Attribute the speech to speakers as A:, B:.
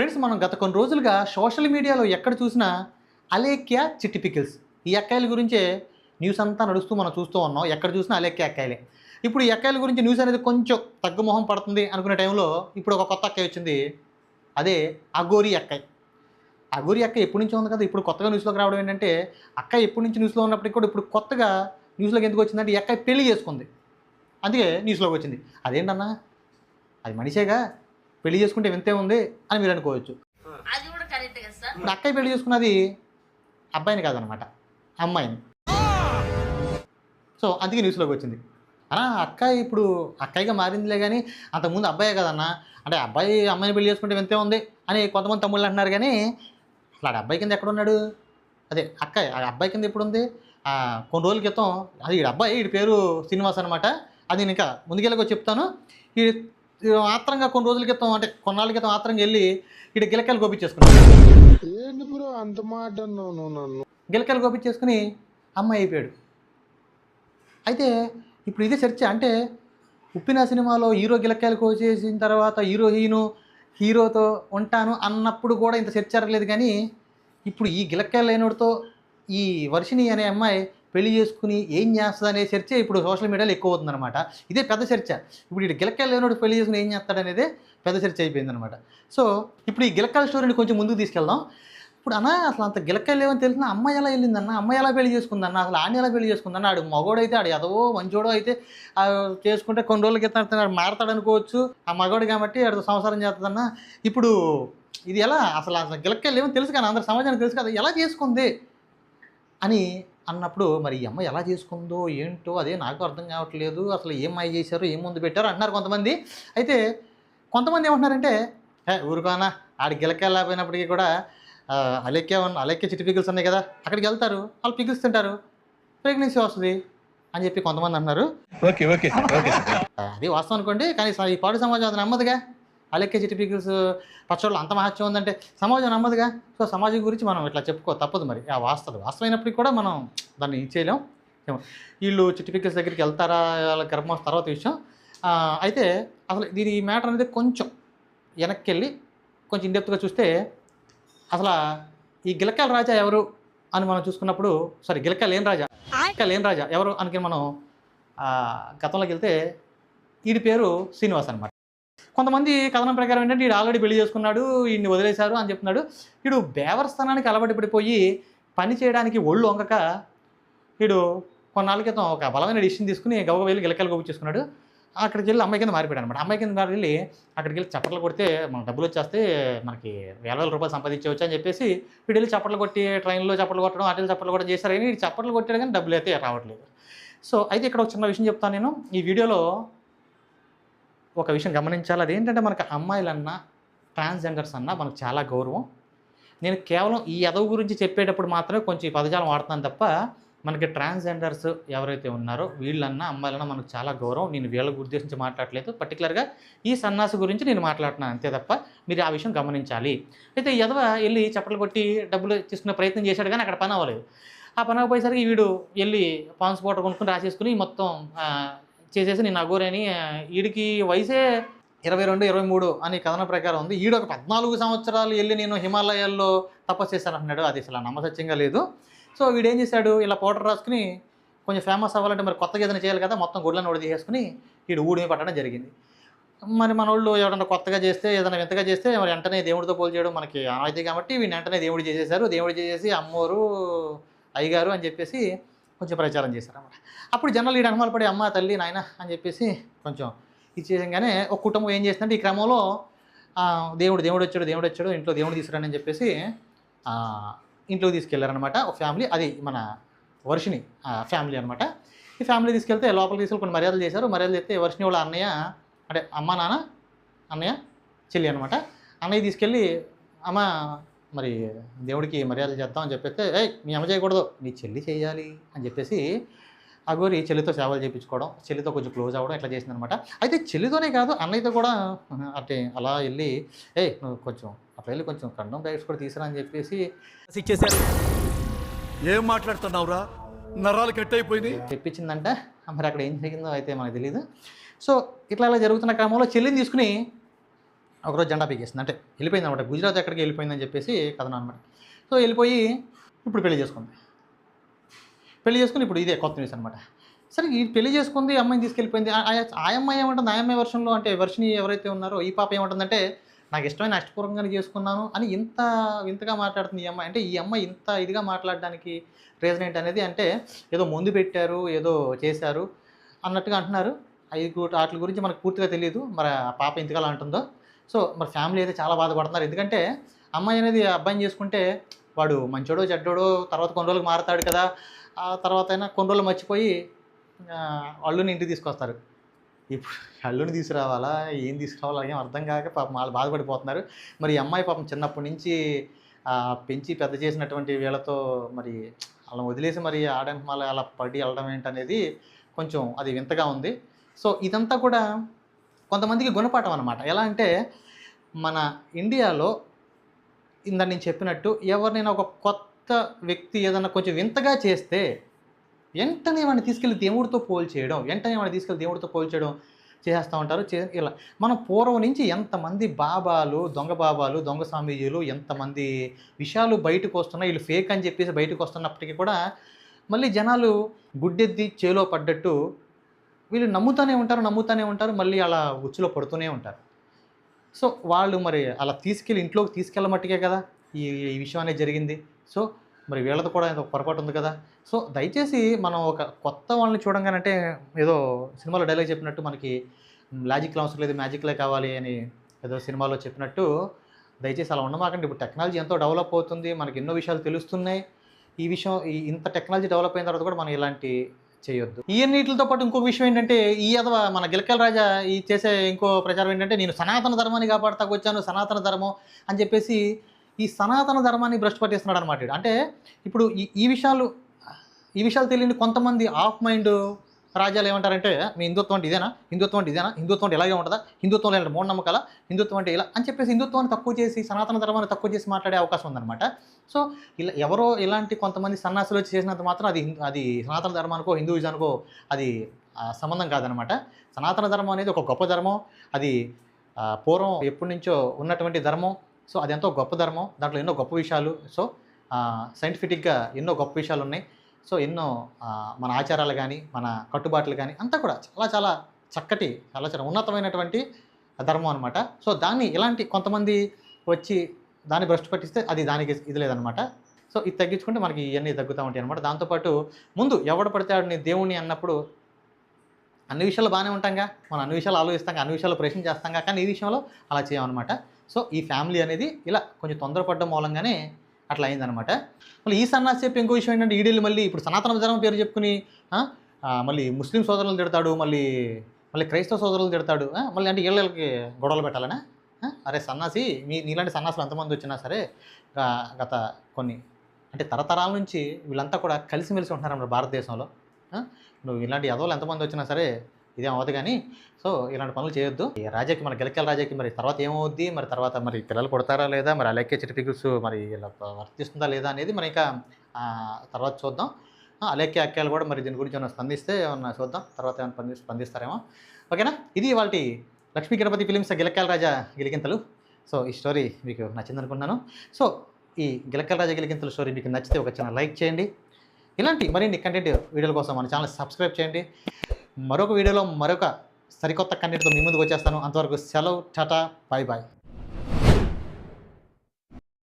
A: Friends మనం గత కొన్ని రోజులుగా సోషల్ మీడియాలో ఎక్కడ చూసినా అలేఖ్య చిట్టి పికిల్స్. ఈ అక్కాయిల గురించే న్యూస్ అంతా నడుస్తూ మనం చూస్తూ ఉన్నాం. ఎక్కడ చూసినా అలేఖ్య అక్కాయిలే. ఇప్పుడు ఈ అక్కాయిల గురించి న్యూస్ అనేది కొంచెం తగ్గుమొహం పడుతుంది అనుకునే టైంలో ఇప్పుడు ఒక కొత్త అక్కాయి వచ్చింది. అదే అగోరి అక్కాయి. అగోరి అక్క ఎప్పటి నుంచో ఉంది కదా ఇప్పుడు కొత్తగా న్యూస్లోకి రావడం ఏంటంటే అక్క ఎప్పటి నుంచి న్యూస్లో ఉన్నప్పటికీ కూడా ఇప్పుడు కొత్తగా న్యూస్లోకి ఎందుకు వచ్చిందంటే ఈ అక్క పెళ్ళి చేసుకుంది. అందుకే న్యూస్లోకి వచ్చింది. అదేంటన్నా? అది మనిషేగా? పెళ్ళి చేసుకుంటే వింతే ఉంది అని మీరు అనుకోవచ్చు.
B: అది కూడా కరెక్ట్ కదా సార్?
A: ఇప్పుడు అక్కయ్య పెళ్ళి చేసుకున్నది అబ్బాయిని కాదనమాట అమ్మాయిని. సో అందుకే న్యూస్లోకి వచ్చింది. అన్నా అక్కయ్య ఇప్పుడు అక్కయ్యగా మారిందిలే కానీ అంతకుముందు అబ్బాయే కదన్నా అంటే అబ్బాయి అమ్మాయిని పెళ్ళి చేసుకుంటే వింతే ఉంది అని కొంతమంది తమ్ముళ్ళు అంటున్నారు కానీ అసలు ఆడ అబ్బాయి కింద ఎక్కడ ఉన్నాడు? అదే అక్కయ్య ఆ అబ్బాయి కింద ఎప్పుడు ఉంది? కొన్ని రోజుల క్రితం అది ఈ అబ్బాయి వీడి పేరు శ్రీనివాస్ అనమాట అది నేను ఇంకా ముందుకెళ్ళగా చెప్తాను. ఈ ఈ ఆత్రంగా కొన్ని రోజుల క్రితం అంటే కొన్నాళ్ళ క్రితం ఆత్రంగా వెళ్ళి ఇక్కడ గిలకాయలు గోపించేసుకున్నాడు
C: అంత మాట నన్ను?
A: గిలకాయలు గోపించేసుకుని అమ్మాయి అయిపోయాడు. అయితే ఇప్పుడు ఇదే చర్చ అంటే ఉప్పిన సినిమాలో హీరో గిలకాయలు కోసేసిన తర్వాత హీరో హీను హీరోతో ఉంటాను అన్నప్పుడు కూడా ఇంత చర్చ జరగలేదు కానీ ఇప్పుడు ఈ గిలకాయలు లేనోడితో ఈ వర్షిణి అనే అమ్మాయి పెళ్ళి చేసుకుని ఏం చేస్తుంది అనే చర్చ ఇప్పుడు సోషల్ మీడియాలో ఎక్కువ అవుతుందన్నమాట ఇదే పెద్ద చర్చ. ఇప్పుడు ఇటు గిలకాయలు లేనోడు పెళ్ళి చేసుకుని ఏం చేస్తాడు అనేది పెద్ద చర్చ అయిపోయిందనమాట సో ఇప్పుడు ఈ గిలకాయల స్టోరీని కొంచెం ముందుకు తీసుకెళ్దాం. ఇప్పుడు అన్న అసలు అంత గిలకాయలు లేవని తెలిసిన అమ్మాయి ఎలా వెళ్ళిందన్న అమ్మాయి ఎలా పెళ్ళి చేసుకుందన్న అసలు ఆడిని ఎలా పెళ్ళి చేసుకుందన్న ఆడు మగోడైతే ఆడు ఎదవో మంచోడో అయితే చేసుకుంటే కొన్ని రోజుల క్రితం మారతాడు అనుకోవచ్చు. ఆ మగోడు కాబట్టి ఆడు సంసారం చేస్తుందన్న. ఇప్పుడు ఇది ఎలా? అసలు అసలు గిలకాయలు ఏమో తెలుసు కానీ అందరు సమాజానికి తెలుసు కదా ఎలా చేసుకుంది? అని అన్నప్పుడు మరి ఈ అమ్మాయి ఎలా చేసుకుందో ఏంటో అదే నాకు అర్థం కావట్లేదు. అసలు ఏం మాయ చేశారు ఏం ముందు పెట్టారు అంటున్నారు కొంతమంది. అయితే కొంతమంది ఏమంటున్నారంటే "ఏ, ఊరుకోనా ఆడి గిలకాయలు లేకపోయినప్పటికీ కూడా అలెక్కే ఉన్న అలెక్కే చిట్టి పికిల్స్ ఉన్నాయి కదా అక్కడికి వెళ్తారు. వాళ్ళు పికిల్స్ తింటారు. ప్రెగ్నెన్సీ వస్తుంది. అని చెప్పి కొంతమంది అన్నారు.
D: ఓకే ఓకే
A: అది వాస్తవం అనుకోండి. కానీ ఈ పాడు సమాజం అది నమ్మదుగా. అలెక్కే చిట్టి పికిల్స్ పచ్చళ్ళు అంత మహత్యం ఉందంటే సమాజం నమ్మదుగా? సో సమాజం గురించి మనం ఇట్లా చెప్పుకో తప్పదు మరి. ఆ వాస్తవం వాస్తవమైనప్పటికీ కూడా మనం దాన్ని ఇచ్చేయలేం వీళ్ళు చిట్టి పికిల్స్ దగ్గరికి వెళ్తారా వాళ్ళ గర్భం తర్వాత విషయం. అయితే అసలు దీని ఈ మ్యాటర్ అనేది కొంచెం వెనక్కి వెళ్ళి కొంచెం ఇండెప్త్గా చూస్తే అసలు ఈ గిలకాల రాజా ఎవరు అని మనం చూసుకున్నప్పుడు సారీ గిలకాయలు ఏం రాజా గిలకాయలు ఏం రాజా ఎవరు అని మనం గతంలోకి వెళ్తే వీడి పేరు శ్రీనివాస్ అనమాట కొంతమంది కథనం ప్రకారం ఏంటంటే వీడు ఆల్రెడీ పెళ్ళి చేసుకున్నాడు వీడిని వదిలేశారు అని చెప్తున్నాడు. వీడు బేవర్స్థానానికి అలవాటు పడిపోయి పని చేయడానికి ఒళ్ళు వంకక వీడు కొన్నాళ్ళ క్రితం ఒక బలమైన డిసిషన్ తీసుకుని గవ్వ వెళ్ళి గిలకలు గొప్పించేసుకున్నాడు అక్కడికి వెళ్ళి అమ్మాయి కింద మారిపోయాడు అనమాట అమ్మాయి కింద మారి వెళ్ళి అక్కడికి వెళ్ళి చప్పట్లు కొడితే మనకు డబ్బులు వచ్చేస్తే మనకి వేల వేల రూపాయలు సంపాదించవచ్చు అని చెప్పేసి వీడు వెళ్ళి చప్పట్లు కొట్టి ట్రైన్లో చప్పట్లు కొట్టడం అటు చప్పట్లు కొట్టడం చేశారు. కానీ చప్పట్లు కొట్టాడు కానీ డబ్బులు అయితే రావట్లేదు. సో అయితే ఇక్కడ ఒక చిన్న విషయం చెప్తాను నేను. ఈ వీడియోలో ఒక విషయం గమనించాలి. అదేంటంటే మనకు అమ్మాయిలన్నా ట్రాన్స్జెండర్స్ అన్నా మనకు చాలా గౌరవం. నేను కేవలం ఈ ఎదవ గురించి చెప్పేటప్పుడు మాత్రమే కొంచెం ఈ పదజాలం వాడుతాను తప్ప మనకి ట్రాన్స్జెండర్స్ ఎవరైతే ఉన్నారో వీళ్ళన్నా అమ్మాయిలన్నా మనకు చాలా గౌరవం. నేను వీళ్ళ ఉద్దేశించి మాట్లాడలేదు పర్టికులర్గా ఈ సన్నాసి గురించి నేను మాట్లాడుతున్నాను అంతే తప్ప మీరు ఆ విషయం గమనించాలి. అయితే ఈ ఎదవ వెళ్ళి చప్పట్లు కొట్టి డబ్బులు తీసుకునే ప్రయత్నం చేశాడు కానీ అక్కడ పని అవ్వలేదు. ఆ పని అవ్వపోయేసరికి వీడు వెళ్ళి పాన్స్ పోటర్ కొనుక్కుని రాసేసుకుని మొత్తం చేసేసి నేను అగోరని వీడికి వయసే ఇరవై రెండు ఇరవై మూడు అనే కథన ప్రకారం ఉంది. ఈడు ఒక పద్నాలుగు సంవత్సరాలు వెళ్ళి నేను హిమాలయాల్లో తపస్సు చేశాను అంటున్నాడు అది అసలు నమ్మసత్యంగా లేదు. సో వీడు ఏం చేశాడు? ఇలా పౌడర్ రాసుకుని కొంచెం ఫేమస్ అవ్వాలంటే మరి కొత్తగా ఏదైనా చేయాలి కదా మొత్తం గుడ్లను ఒడి తీసేసుకుని వీడు ఊడిమి పట్టడం జరిగింది. మరి మన వాళ్ళు ఎవరైనా కొత్తగా చేస్తే ఏదైనా వింతగా చేస్తే మరి వెంటనే దేవుడితో పోల్ చేయడం మనకి ఆనవాయితీ కాబట్టి వీడిని వెంటనే దేవుడు చేసేసారు దేవుడు చేసేసి అమ్మోరు అయ్యగారు అని చెప్పేసి కొంచెం ప్రచారం చేశారన్నమాట. అప్పుడు జనాలు ఈ అనుమాన పడి అమ్మ తల్లి నాయన అని చెప్పేసి కొంచెం ఇచ్చేసంగానే ఒక కుటుంబం ఏం చేస్తుందంటే ఈ క్రమంలో దేవుడు దేవుడు వచ్చాడు దేవుడు వచ్చాడు ఇంట్లో దేవుడు తీసుకురాని అని చెప్పేసి ఇంట్లోకి తీసుకెళ్ళారనమాట ఒక ఫ్యామిలీ అది మన వర్షిని ఫ్యామిలీ అనమాట ఈ ఫ్యామిలీ తీసుకెళ్తే లోపలికి తీసుకెళ్ళి కొన్ని మర్యాదలు చేశారు. మర్యాదలు చేస్తే వర్షిని వాళ్ళ అన్నయ్య అంటే అమ్మ నాన్న అన్నయ్య చెల్లి అనమాట అన్నయ్య తీసుకెళ్ళి అమ్మ మరి దేవుడికి మర్యాదలు చేద్దాం అని చెప్పేస్తే ఏ మీ అమ్మ చేయకూడదు నీ చెల్లి చేయాలి అని చెప్పేసి అగోరి చెల్లితో సేవలు చేయించుకోవడం చెల్లితో కొంచెం క్లోజ్ అవ్వడం ఇట్లా చేసింది అనమాట అయితే చెల్లితోనే కాదు అన్నయ్యతో కూడా అంటే అలా వెళ్ళి ఏ నువ్వు కొంచెం అట్లా వెళ్ళి కొంచెం కండం బ్యాగ్స్ కూడా తీసుకురా అని చెప్పేసి
D: ఇచ్చేశారు. ఏం మాట్లాడుతున్నావురా? నరాలు కట్ అయిపోయింది
A: తెప్పించిందంట. మరి అక్కడ ఏం జరిగిందో అయితే మనకు తెలియదు సో ఇట్లా ఇలా జరుగుతున్న క్రమంలో చెల్లిని తీసుకుని ఒకరోజు జెండా పీకేసింది. అంటే వెళ్ళిపోయింది అనమాట గుజరాత్ ఎక్కడికి వెళ్ళిపోయిందని చెప్పేసి కథనం అనమాట సో వెళ్ళిపోయి ఇప్పుడు పెళ్ళి చేసుకుంది. పెళ్ళి చేసుకుని ఇప్పుడు ఇదే కొత్త న్యూస్ అనమాట సరే ఈ పెళ్ళి చేసుకుంది అమ్మాయిని తీసుకెళ్ళిపోయింది. ఆ- ఆ- అమ్మాయి ఏమంటుంది? ఆ అమ్మాయి వర్షంలో అంటే వర్షిని ఎవరైతే ఉన్నారో ఈ పాప ఏమంటుందంటే నాకు ఇష్టమైన అష్టపూర్వకంగానే చేసుకున్నాను అని ఇంత వింతగా మాట్లాడుతుంది ఈ అమ్మాయి. అంటే ఈ అమ్మాయి ఇంత ఇదిగా మాట్లాడడానికి రీజన్ ఏంటి అనేది అంటే ఏదో ముందు పెట్టారు ఏదో చేశారు అన్నట్టుగా అంటున్నారు. అవి వాటి గురించి మనకు పూర్తిగా తెలియదు మరి ఆ పాప ఇంతకాలం అంటుందో సో మరి ఫ్యామిలీ అయితే చాలా బాధపడుతున్నారు. ఎందుకంటే అమ్మాయి అనేది అబ్బాయిని చేసుకుంటే వాడు మంచోడో చెడ్డోడో తర్వాత కొన్ని రోజులకు మారతాడు కదా ఆ తర్వాత అయినా కొన్ని రోజులు మర్చిపోయి అల్లుని ఇంటికి తీసుకొస్తారు. ఇప్పుడు అల్లుని తీసుకురావాలా? ఏం తీసుకురావాలా ఏం అర్థం కాక పాపం వాళ్ళు బాధపడిపోతున్నారు. మరి అమ్మాయి పాపం చిన్నప్పటి నుంచి పెంచి పెద్ద చేసినటువంటి వీళ్ళతో మరి అలా వదిలేసి మరి ఆడడానికి మళ్ళీ అలా పడి వెళ్ళడం ఏంటనేది కొంచెం అది వింతగా ఉంది. సో ఇదంతా కూడా కొంతమందికి గుణపాఠం అనమాట ఎలా అంటే మన ఇండియాలో ఇందా నేను చెప్పినట్టు ఎవరినైనా ఒక కొత్త వ్యక్తి ఏదైనా కొంచెం వింతగా చేస్తే వెంటనే వాడిని తీసుకెళ్ళి దేవుడితో పోల్చేయడం వెంటనే వాడిని తీసుకెళ్ళి దేవుడితో పోల్చేయడం చేసేస్తూ ఉంటారు. చే ఇలా మనం పూర్వం నుంచి ఎంతమంది బాబాలు దొంగ బాబాలు దొంగ స్వామీజీలు ఎంతమంది విషయాలు బయటకు వస్తున్నా వీళ్ళు ఫేక్ అని చెప్పేసి బయటకు వస్తున్నప్పటికీ కూడా మళ్ళీ జనాలు గుడ్డెద్ది చేలో పడ్డట్టు వీళ్ళు నమ్ముతూనే ఉంటారు నమ్ముతూనే ఉంటారు మళ్ళీ అలా ఉచ్చులో పడుతూనే ఉంటారు. సో వాళ్ళు మరి అలా తీసుకెళ్ళి ఇంట్లోకి తీసుకెళ్ళమట్టుకే కదా ఈ ఈ విషయం అనేది జరిగింది. సో మరి వీళ్ళతో కూడా ఏదో పొరపాటు ఉంది కదా. సో దయచేసి మనం ఒక కొత్త వాళ్ళని చూడంగానంటే ఏదో సినిమాలో డైలాగ్ చెప్పినట్టు మనకి లాజిక్ అవసరం లేదు మ్యాజిక్లే కావాలి అని ఏదో సినిమాలో చెప్పినట్టు దయచేసి అలా ఉండమాకండి. ఇప్పుడు టెక్నాలజీ ఎంతో డెవలప్ అవుతుంది మనకి ఎన్నో విషయాలు తెలుస్తున్నాయి. ఈ విషయం ఇంత టెక్నాలజీ డెవలప్ అయిన తర్వాత కూడా మనం ఇలాంటి చేయొద్దు. ఈ పాటు ఇంకొక విషయం ఏంటంటే ఈ అథవా మన గిలకల రాజా ఈ చేసే ఇంకో ప్రచారం ఏంటంటే నేను సనాతన ధర్మాన్ని కాపాడుతాకు వచ్చాను సనాతన ధర్మం అని చెప్పేసి ఈ సనాతన ధర్మాన్ని భ్రష్టు పట్టిస్తున్నాడు అనమాట అంటే ఇప్పుడు ఈ ఈ విషయాలు ఈ విషయాలు తెలియని కొంతమంది ఆఫ్ మైండ్ రాజ్యాలు ఏమంటారంటే మీ హిందుత్వం అంటే ఇదేనా? హిందుత్వం అంటే ఇదేనా? హిందుత్వం అంటే ఇలాగే ఉంటుందా? హిందుత్వం అంటే మూఢనమ్మకాల హిందుత్వం అంటే ఇలా అని చెప్పేసి హిందుత్వాన్ని తక్కువ చేసి సనాతన ధర్మాన్ని తక్కువ చేసి మాట్లాడే అవకాశం ఉందన్నమాట. సో ఇలా ఎవరో ఇలాంటి కొంతమంది సన్యాసులు వచ్చి చేసినంత మాత్రం అది అది సనాతన ధర్మానికో హిందూయిజానికో అది సంబంధం కాదనమాట సనాతన ధర్మం అనేది ఒక గొప్ప ధర్మం. అది పూర్వం ఎప్పటి నుంచో ఉన్నటువంటి ధర్మం. సో అది ఎంతో గొప్ప ధర్మం. దాంట్లో ఎన్నో గొప్ప విషయాలు. సో సైంటిఫిక్గా ఎన్నో గొప్ప విషయాలు ఉన్నాయి. సో ఎన్నో మన ఆచారాలు కానీ మన కట్టుబాట్లు కానీ అంతా కూడా చాలా చాలా చక్కటి చాలా చాలా ఉన్నతమైనటువంటి ధర్మం అనమాట సో దాన్ని ఇలాంటి కొంతమంది వచ్చి దాన్ని భ్రష్టు పట్టిస్తే అది దానికి ఇది లేదనమాట సో ఇది తగ్గించుకుంటే మనకి ఇవన్నీ తగ్గుతూ ఉంటాయి అనమాట దాంతోపాటు ముందు ఎవడు పడితే ఆడిని దేవుణ్ణి అన్నప్పుడు అన్ని విషయాలు బాగానే ఉంటాంగా. మనం అన్ని విషయాలు ఆలోచిస్తాం అన్ని విషయాలు ప్రశ్న చేస్తాం కానీ ఈ విషయంలో అలా చేయమన్నమాట. సో ఈ ఫ్యామిలీ అనేది ఇలా కొంచెం తొందరపడడం మూలంగానే అట్లా అయిందనమాట మళ్ళీ ఈ సన్నాసి చెప్పి ఇంకో విషయం ఏంటంటే ఈడీలు మళ్ళీ ఇప్పుడు సనాతన ధర్మం పేరు చెప్పుకుని మళ్ళీ ముస్లిం సోదరులు తిడతాడు మళ్ళీ మళ్ళీ క్రైస్తవ సోదరులు తిడతాడు మళ్ళీ అంటే ఇళ్ళకి గొడవలు పెట్టాలనా? అరే సన్నాసి మీ నీలాంటి సన్నాసులు ఎంతమంది వచ్చినా సరే గత కొన్ని అంటే తరతరాల నుంచి వీళ్ళంతా కూడా కలిసిమెలిసి ఉంటున్నారు మన భారతదేశంలో నువ్వు ఇలాంటి యదవులు ఎంతమంది వచ్చినా సరే ఇదేం అవ్వదు కానీ సో ఇలాంటి పనులు చేయొద్దు. ఈ రాజాకి మన గెలకల రాజాకి మరి తర్వాత ఏమవుద్ది? మరి తర్వాత మరి పిల్లలు కొడతారా లేదా? మరి అలెక్కే సర్టిఫికెట్స్ మరి ఇలా వర్తిస్తుందా లేదా అనేది మరి ఇంకా తర్వాత చూద్దాం. ఆ, అలెక్కే కూడా మరి దీని గురించి ఏమైనా స్పందిస్తే ఏమన్నా చూద్దాం. తర్వాత ఏమైనా స్పంది స్పందిస్తారేమో. ఓకేనా? ఇది వాళ్ళ లక్ష్మీ గణపతి ఫిలిమ్స్ గిలకాల రాజా గిలికింతలు. సో ఈ స్టోరీ మీకు నచ్చింది అనుకున్నాను సో ఈ గిలకల రాజా గిలిగింతల స్టోరీ మీకు నచ్చితే ఒక చిన్న లైక్ చేయండి. ఇలాంటి మరిన్ని కంటెంట్ వీడియోల కోసం మన ఛానల్ సబ్స్క్రైబ్ చేయండి. మరొక వీడియోలో మరొక సరికొత్త కంటెంట్తో మీ ముందుకు వచ్చేస్తాను. అంతవరకు సెలవు టాటా బాయ్ బాయ్.